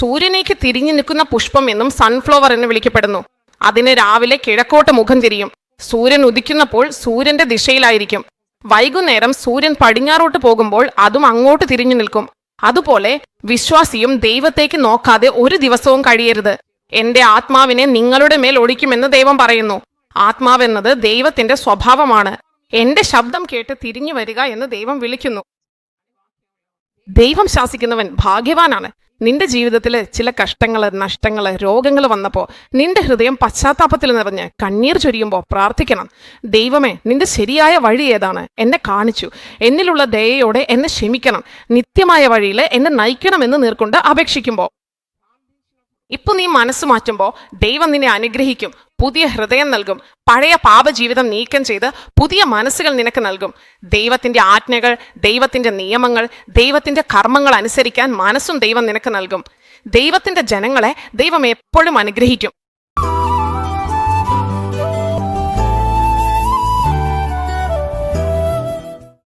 സൂര്യനേക്ക് തിരിഞ്ഞു നിൽക്കുന്ന പുഷ്പം എന്നും സൺഫ്ലവർ എന്ന് വിളിക്കപ്പെടുന്നു. അതിന് രാവിലെ കിഴക്കോട്ട് മുഖം തിരിയും. സൂര്യൻ ഉദിക്കുന്നപ്പോൾ സൂര്യന്റെ ദിശയിലായിരിക്കും. വൈകുന്നേരം സൂര്യൻ പടിഞ്ഞാറോട്ട് പോകുമ്പോൾ അതും അങ്ങോട്ട് തിരിഞ്ഞു നിൽക്കും. അതുപോലെ വിശ്വാസിയും ദൈവത്തേക്ക് നോക്കാതെ ഒരു ദിവസവും കഴിയരുത്. എന്റെ ആത്മാവിനെ നിങ്ങളുടെ മേൽ ഒഴിക്കുമെന്ന് ദൈവം പറയുന്നു. ആത്മാവെന്നത് ദൈവത്തിന്റെ സ്വഭാവമാണ്. എന്റെ ശബ്ദം കേട്ട് തിരിഞ്ഞു വരിക എന്ന് ദൈവം വിളിക്കുന്നു. ദൈവം ശാസിക്കുന്നവൻ ഭാഗ്യവാനാണ്. നിന്റെ ജീവിതത്തിൽ ചില കഷ്ടങ്ങൾ നഷ്ടങ്ങൾ രോഗങ്ങൾ വന്നപ്പോൾ നിന്റെ ഹൃദയം പശ്ചാത്താപത്തിൽ നിറഞ്ഞ് കണ്ണീർ ചൊരിയുമ്പോൾ പ്രാർത്ഥിക്കണം. ദൈവമേ നിന്റെ ശരിയായ വഴി ഏതാണ്? എന്നെ കാണിച്ചു. എന്നിലുള്ള ദയയോടെ എന്നെ ക്ഷമിക്കണം. നിത്യമായ വഴിയിൽ എന്നെ നയിക്കണമെന്ന് നീർക്കൊണ്ട് അപേക്ഷിക്കുമ്പോൾ ഇപ്പൊ നീ മനസ്സ് മാറ്റുമ്പോൾ ദൈവം നിന്നെ അനുഗ്രഹിക്കും. പുതിയ ഹൃദയം നൽകും. പഴയ പാപജീവിതം നീക്കം ചെയ്ത് പുതിയ മനസ്സുകൾ നിനക്ക് നൽകും. ദൈവത്തിന്റെ ആജ്ഞകൾ ദൈവത്തിന്റെ നിയമങ്ങൾ ദൈവത്തിന്റെ കർമ്മങ്ങൾ അനുസരിക്കാൻ മനസ്സും ദൈവം നിനക്ക് നൽകും. ദൈവത്തിന്റെ ജനങ്ങളെ ദൈവം എപ്പോഴും അനുഗ്രഹിക്കും.